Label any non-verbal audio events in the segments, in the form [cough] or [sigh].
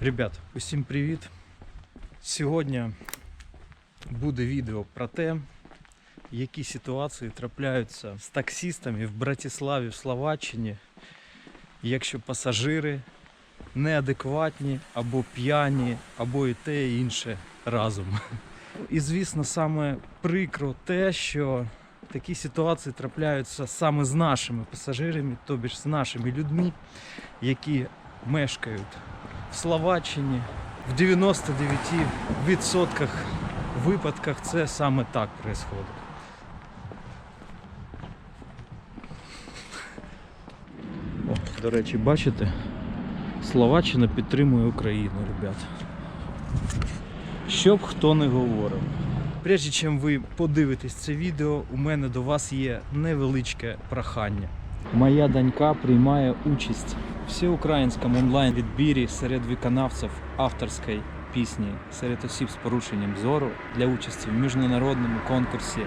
Ребят, усім привіт! Сьогодні буде відео про те, які ситуації трапляються з таксістами в Братиславі, в Словаччині, якщо пасажири неадекватні або п'яні, або і те і інше разом. І звісно, саме прикро те, що такі ситуації трапляються саме з нашими пасажирами, тобі ж з нашими людьми, які мешкають в Словаччині. В 99% випадках це саме так. О, до речі, бачите? Словаччина підтримує Україну, ребят. Щоб хто не говорив. Прежде чим ви подивитесь це відео, у мене до вас є невеличке прохання. Моя донька приймає участь всеукраїнському онлайн відбірі серед виконавців авторської пісні серед осіб з порушенням зору для участі в міжнародному конкурсі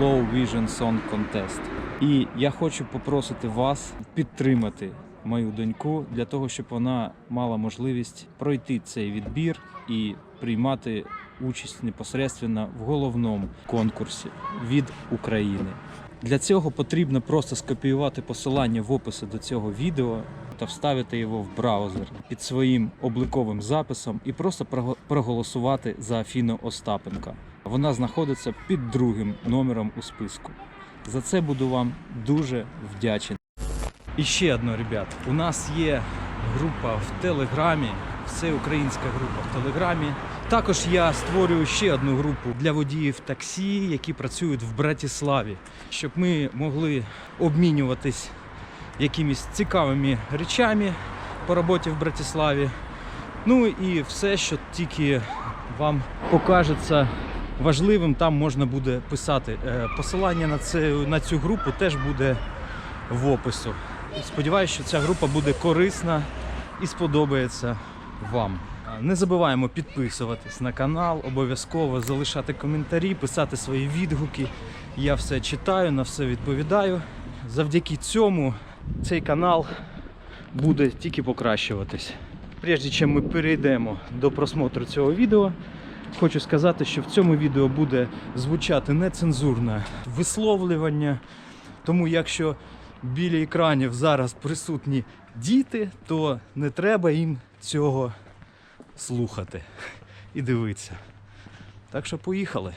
Low Vision Song Contest. І я хочу попросити вас підтримати мою доньку для того, щоб вона мала можливість пройти цей відбір і приймати участь непосередньо в головному конкурсі від України. Для цього потрібно просто скопіювати посилання в описі до цього відео та вставити його в браузер під своїм обліковим записом і просто проголосувати за Афіну Остапенка. Вона знаходиться під другим номером у списку. За це буду вам дуже вдячний. І ще одно, ребят, у нас є група в Телеграмі, всеукраїнська група в Телеграмі. Також я створюю ще одну групу для водіїв таксі, які працюють в Братиславі, щоб ми могли обмінюватись якимись цікавими речами по роботі в Братиславі. Ну і все, що тільки вам покажеться важливим, там можна буде писати. Е, Посилання на, це, на цю групу теж буде в опису. Сподіваюся, що ця група буде корисна і сподобається вам. Не забуваємо підписуватись на канал, обов'язково залишати коментарі, писати свої відгуки. Я все читаю, на все відповідаю. Завдяки цьому цей канал буде тільки покращуватись. Прежде чим ми перейдемо до просмотру цього відео, хочу сказати, що в цьому відео буде звучати нецензурне висловлювання. Тому якщо біля екранів зараз присутні діти, то не треба їм цього слухати і дивитися. Так що поїхали.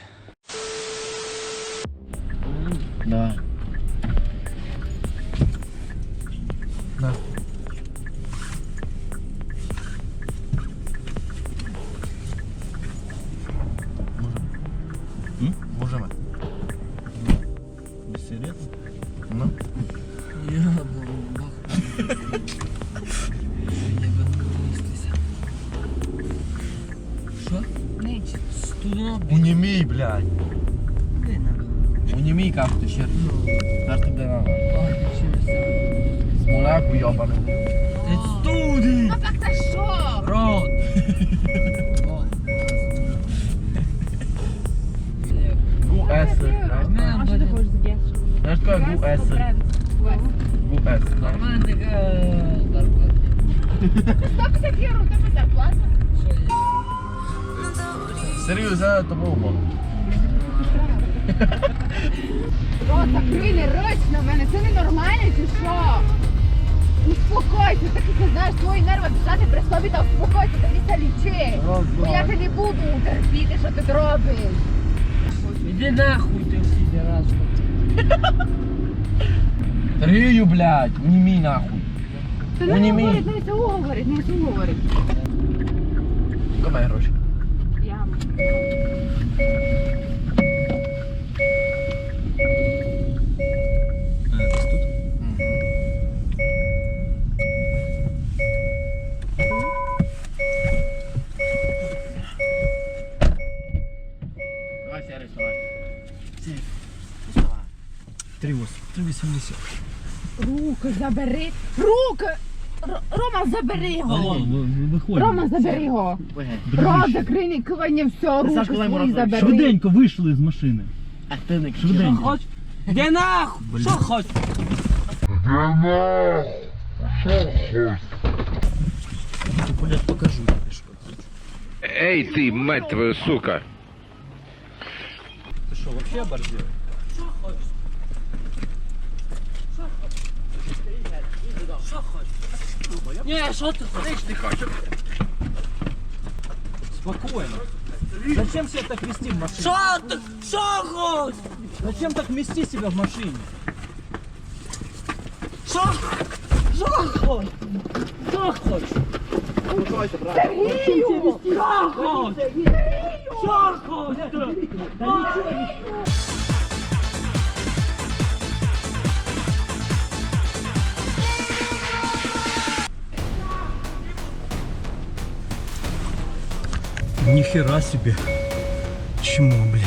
Да. Студно, Унімій, блядь. надо. Унімій, кажу, ти ще. Ой, через це. Смоляку йобаний. Ти студи! А так це що? Рот! Гу. Нормально, А що ти хочеш з'їсти? Знаєш, таке Гу С. Гу С. Нормально зарплата. 150 євро, у тебе зарплата. Серйозно, це тобі умовно. Рот закрий нерочно в мене, це ненормально чи що? Успокойся, ти ти знаєш свої нерви держати при собі та успокойся, дивися лічи. Бо я тебе не буду терпіти, що ти робиш. Іди нахуй ти всі раз. Сергію, блядь, унімій нахуй. Ти Ну, не не мій. говорить, не говорить, не говорить. Кому гроші? 3,80. Руки забери. Руки! Р- Рома, забери його. виходь. Рома, забери його. Рот закрий, не кивання, все, руки Сашко, дай свої морозиво. забери. Швиденько вийшли з машини. А ти не Що Швиденько. хоч? Іди нахуй! Що хоч? Блядь, покажу тобі. Эй ты, мать твою, сука! Ты что, вообще оборзел? Ні, що ти хочеш? Спокойно. Зачем себя так вести в машине? Що ти? Що хочеш? Зачем так вести себя в машине? Що? Що хочеш? Що хочеш? Сергію! Що хочеш? Що хочеш? Нихера себе. Чему, блин?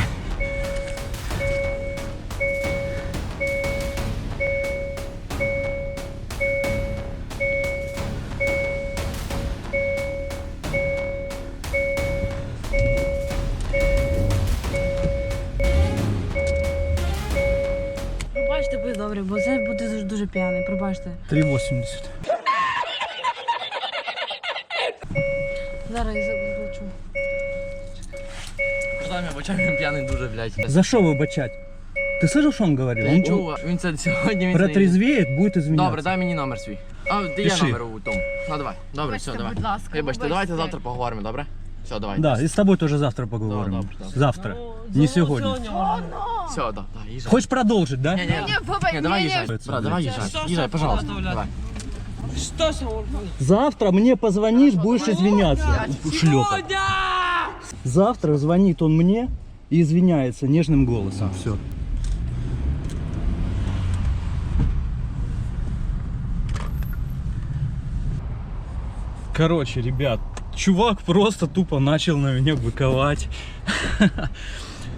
Пробачте, будь добре, бо це буде дуже, дуже п'яний. Пробачте. 3,80. Зараз я заплачу Там я бачав, він п'яний дуже, блядь. За что выбачать? Ты слышал, что он говорил? Я Он- чув, він це сьогодні він це- Протрезвеет, будет извиняться. Добре, дай мені номер свій. А, ти є Пиши. номер у тому. Ну давай. Добре, Вибачте, все, давай. будь ласка, Вибачте, вибачте. давайте завтра поговоримо, добре? Все, давай. Да, и с тобой тоже завтра поговорим. Да, добре, добре. Завтра. Не сегодня. Все, да, да, їжджай. Хочешь продолжить, да? Ні, ні, Ні, баба, ні, давай ні, ні. їжджай. Брат, давай їжджай. Їжджай, пожалуйста. Давай. Що сьогодні? Завтра мне позвонишь, будешь извиняться. Шлепок. Завтра звонит он мне и извиняется нежным голосом. Все. Короче, ребят, чувак просто тупо начал на меня быковать.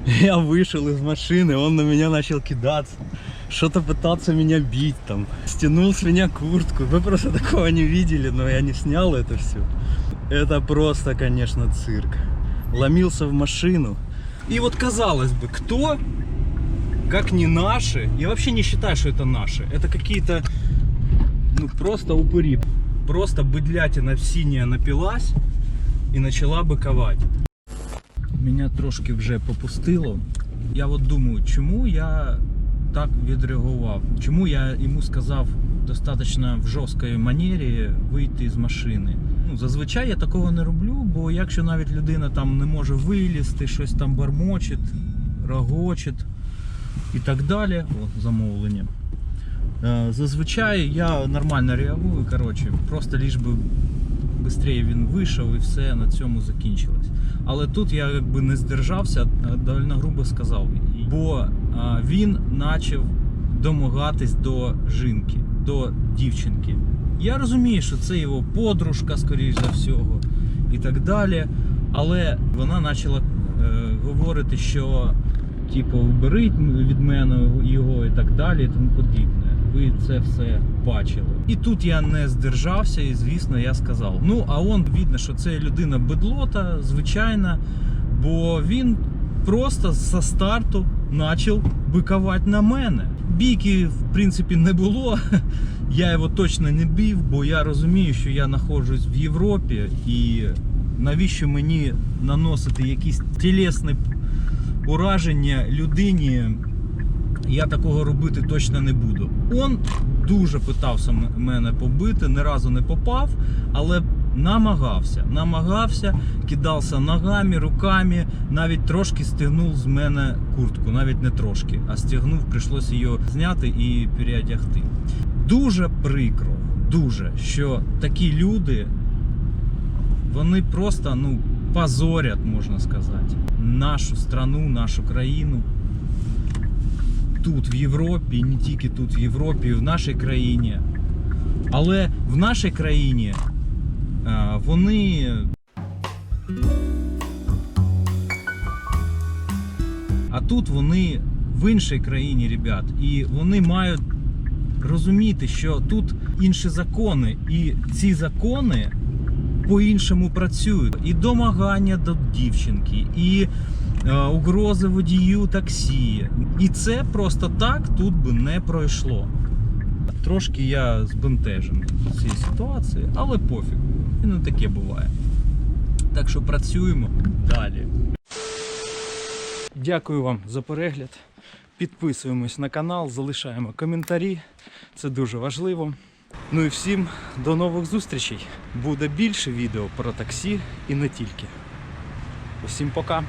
Я вышел из машины, он на меня начал кидаться. Что-то пытаться меня бить там. Стянул с меня куртку. Вы просто [laughs] такого не видели, но я не снял это все. Это просто, конечно, цирк. Ломился в машину. И вот казалось бы, кто, как не наши, я вообще не считаю, что это наши. Это какие-то, ну, просто упыри. Просто быдлятина синяя напилась и начала быковать. Меня трошки вже попустило. Я от думаю, чому я так відреагував? Чому я йому сказав достатньо в жорсткій манері вийти з машини? Ну, зазвичай я такого не роблю, бо якщо навіть людина там не може вилізти, щось там бормочить, рогочить і так далі, о, замовлення. Е, Зазвичай я нормально реагую, коротше, просто ліж би швидше він вийшов і все на цьому закінчилось. Але тут я якби не здержався, а довольно грубо сказав. Бо а, він почав домагатись до жінки, до дівчинки. Я розумію, що це його подружка, скоріш за всього, і так далі. Але вона почала е, говорити, що типу, уберіть від мене його і так далі, і тому подібне. Ви це все бачили. І тут я не здержався, і звісно, я сказав. Ну, а он видно, що це людина бедлота, звичайна, бо він просто зі старту почав бикувати на мене. Бійки, в принципі, не було. [laughs] Я його точно не бив, бо я розумію, що я знаходжусь в Європі, і навіщо мені наносити якісь тілесні ураження людині, я такого робити точно не буду. Он дуже питався мене побити, ні разу не попав, але намагався. Намагався, кидався ногами, руками, навіть трошки стягнув з мене куртку, навіть не трошки, а стягнув, прийшлося її зняти і переодягти. Дуже прикро, дуже, що такі люди вони просто ну, позорять, можна сказати, нашу страну, нашу країну. Тут, в Європі, не тільки тут, в Європі, в нашій країні. Але в нашій країні вони. А тут вони в іншій країні, ребят, і вони мають розуміти, що тут інші закони, і ці закони по-іншому працюють. І домагання до дівчинки, і е, угрози водію таксі. І це просто так тут би не пройшло. Трошки я збентежений цієї ситуації, але пофіг. І не таке буває. Так що працюємо далі. Дякую вам за перегляд. Підписуємось на канал, залишаємо коментарі. Це дуже важливо. Ну і всім до нових зустрічей. Буде більше відео про таксі і не тільки. Усім пока!